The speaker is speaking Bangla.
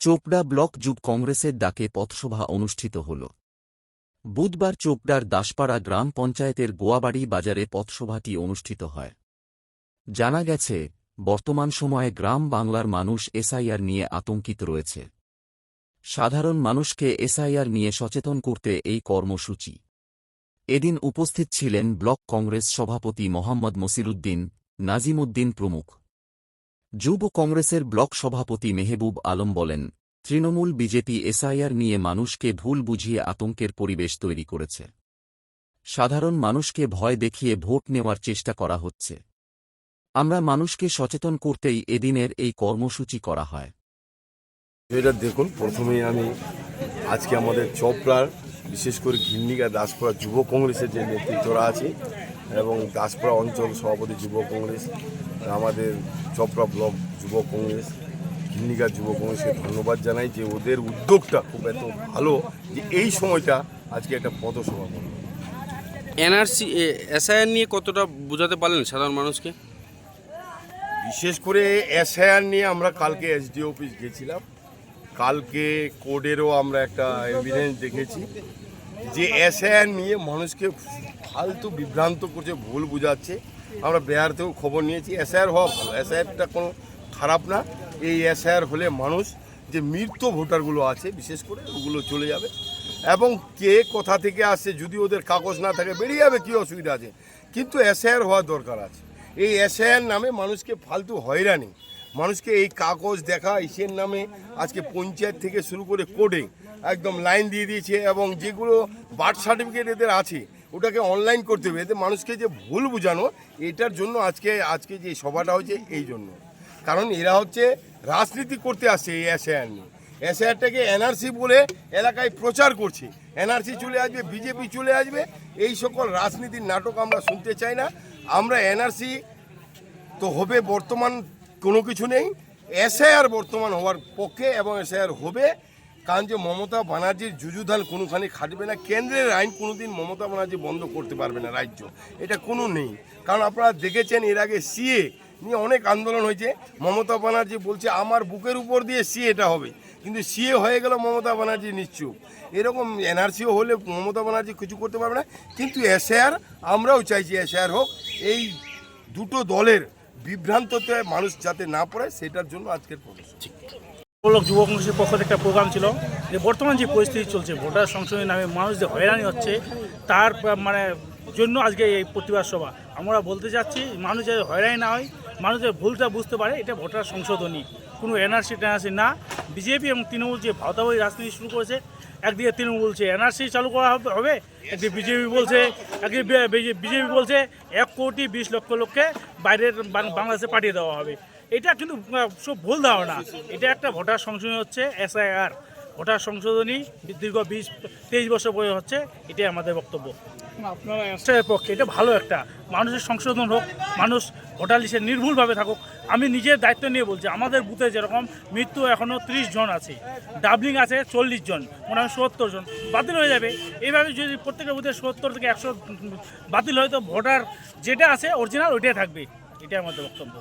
চোপড়া ব্লক যুব কংগ্রেসের ডাকে পথসভা অনুষ্ঠিত হল। বুধবার চোপড়ার দাসপাড়া গ্রাম পঞ্চায়েতের গোয়াবাড়ি বাজারে পথসভাটি অনুষ্ঠিত হয়। জানা গেছে, বর্তমান সময়ে গ্রাম বাংলার মানুষ এসআইআর নিয়ে আতঙ্কিত রয়েছে। সাধারণ মানুষকে এসআইআর নিয়ে সচেতন করতে এই কর্মসূচি। এদিন উপস্থিত ছিলেন ব্লক কংগ্রেস সভাপতি মোহাম্মদ মসিরুদ্দিন, নাজিমুদ্দিন প্রমুখ। যুব কংগ্রেসের ব্লক সভাপতি মেহবুব আলম বলেন, তৃণমূল বিজেপি এসআইআর নিয়ে মানুষকে ভুল বুঝিয়ে আতঙ্কের পরিবেশ তৈরি করেছে। সাধারণ মানুষকে ভয় দেখিয়ে ভোট নেওয়ার চেষ্টা করা হচ্ছে। আমরা মানুষকে সচেতন করতেই এদিনের এই কর্মসূচি করা হয়। এটা দেখুন, প্রথমেই আমি আজকে আমাদের চপড়ার, বিশেষ করে ঘিন্নিকা দাসপুরা যুব কংগ্রেসের যে নেতৃত্বরা আছে, এবং দাসপুরা অঞ্চল সভাপতি যুব কংগ্রেস আমাদের চপড়া ব্লক যুব কংগ্রেস ঘিন্নিকা যুব কংগ্রেসকে ধন্যবাদ জানাই যে ওদের উদ্যোগটা খুব এত ভালো যে এই সময়টা আজকে একটা পথসভা করল। এনআরসি এসআইআর নিয়ে কতটা বোঝাতে পারলেন সাধারণ মানুষকে? বিশেষ করে এসআইআর নিয়ে আমরা কালকে এসডি অফিস গেছিলাম। কালকে কোডেরও আমরা একটা এভিডেন্স দেখেছি যে এসআইআর নিয়ে মানুষকে ফালতু বিভ্রান্ত করছে ভুল বুঝাচ্ছে। আমরা বেহারতেও খবর নিয়েছি এসআইআর হওয়া ভালো। এসআইআরটা কোনো খারাপ না। এই এসআইআর হলে মানুষ যে মৃত ভোটারগুলো আছে, বিশেষ করে ওগুলো চলে যাবে। এবং কে কোথা থেকে আসছে যদি ওদের কাগজ না থাকে, বেরিয়ে যাবে, কী অসুবিধা আছে? কিন্তু এসআইআর হওয়া দরকার আছে। এই এসআইআর নামে মানুষকে ফালতু হয়রানি। মানুষকে এই কাগজ দেখা, ইসের নামে আজকে পঞ্চায়েত থেকে শুরু করে কোডে, একদম লাইন দিয়ে দিয়েছে এবং যেগুলো বার্থ সার্টিফিকেট এদের আছে ওটাকে অনলাইন করতে হবে। এতে মানুষকে যে ভুল বোঝানো, এটার জন্য আজকে আজকে যে সভাটা হয়েছে, এই জন্য। কারণ এরা হচ্ছে রাজনীতি করতে আসছে এই এসআইআর নিয়ে। এসআইআরটাকে এনআরসি বলে এলাকায় প্রচার করছে। এনআরসি চলে আসবে বিজেপি চলে আসবে, এই সকল রাজনীতির নাটক আমরা শুনতে চাই না। আমরা এনআরসি তো হবে বর্তমান কোনো কিছু নেই। এসআইআর বর্তমান হওয়ার পক্ষে এবং এসআইআর হবে। কারণ যে মমতা ব্যানার্জির যুযুধান কোনোখানে খাটবে না। কেন্দ্রের আইন কোনোদিন মমতা ব্যানার্জি বন্ধ করতে পারবে না রাজ্য। এটা কোনো নেই। কারণ আপনারা দেখেছেন এর আগে সিএ নিয়ে অনেক আন্দোলন হয়েছে। মমতা ব্যানার্জি বলছে, আমার বুকের উপর দিয়ে সিএটা হবে। কিন্তু সিএ হয়ে গেল মমতা ব্যানার্জি নিশ্চুপ। এরকম এনআরসিও হলে মমতা ব্যানার্জি কিছু করতে পারবে না। কিন্তু এসআইআর, আমরাও চাইছি এসআইআর হোক, এই দুটো দলের বিভ্রান্ততে মানুষ যাতে না পড়ে, সেটার জন্য আজকের প্রদর্শন। ব্লক যুব কংগ্রেসের পক্ষ থেকে একটা প্রোগ্রাম ছিল যে বর্তমান যে পরিস্থিতি চলছে, ভোটার সংশোধনের নামে মানুষ যে হয়রানি হচ্ছে, তার মানে জন্য আজকে এই প্রতিবাদ সভা। আমরা বলতে চাচ্ছি, মানুষ যাতে হয়রানি না হয়, মানুষ যে ভুলটা বুঝতে পারে, এটা ভোটার সংশোধনী। কোনো এনআরসি টেনআরসি না। বিজেপি এবং তৃণমূল যে ভাওতাবাহী রাজনীতি শুরু করেছে, একদিকে তৃণমূল বলছে এনআরসি চালু করা হবে হবে, একদিকে বিজেপি বলছে, একদিকে বিজেপি বলছে এক কোটি বিশ লক্ষ লোককে বাইরের বাংলাদেশে পাঠিয়ে দেওয়া হবে। এটা কিন্তু সব ভুল ধারণা। এটা একটা ভোটার সংশোধনী হচ্ছে এসআইআর। ভোটার সংশোধনী দীর্ঘ বিশ তেইশ বছর বয়স হচ্ছে এটাই আমাদের বক্তব্য। আপনারা এসআইয়ের পক্ষে এটা ভালো একটা মানুষের সংশোধন হোক মানুষ ভোটার লিস্টে নির্ভুলভাবে থাকুক। আমি নিজের দায়িত্ব নিয়ে বলছি আমাদের বুথে যেরকম মৃত্যু এখনও ত্রিশ জন আছে ডাবলিং আছে চল্লিশ জন মনে হয় সত্তর জন বাতিল হয়ে যাবে। এইভাবে যদি প্রত্যেকটা বুথে সত্তর থেকে একশো বাতিল হয় তো ভোটার যেটা আছে অরিজিনাল ওইটাই থাকবে। এটাই আমাদের বক্তব্য।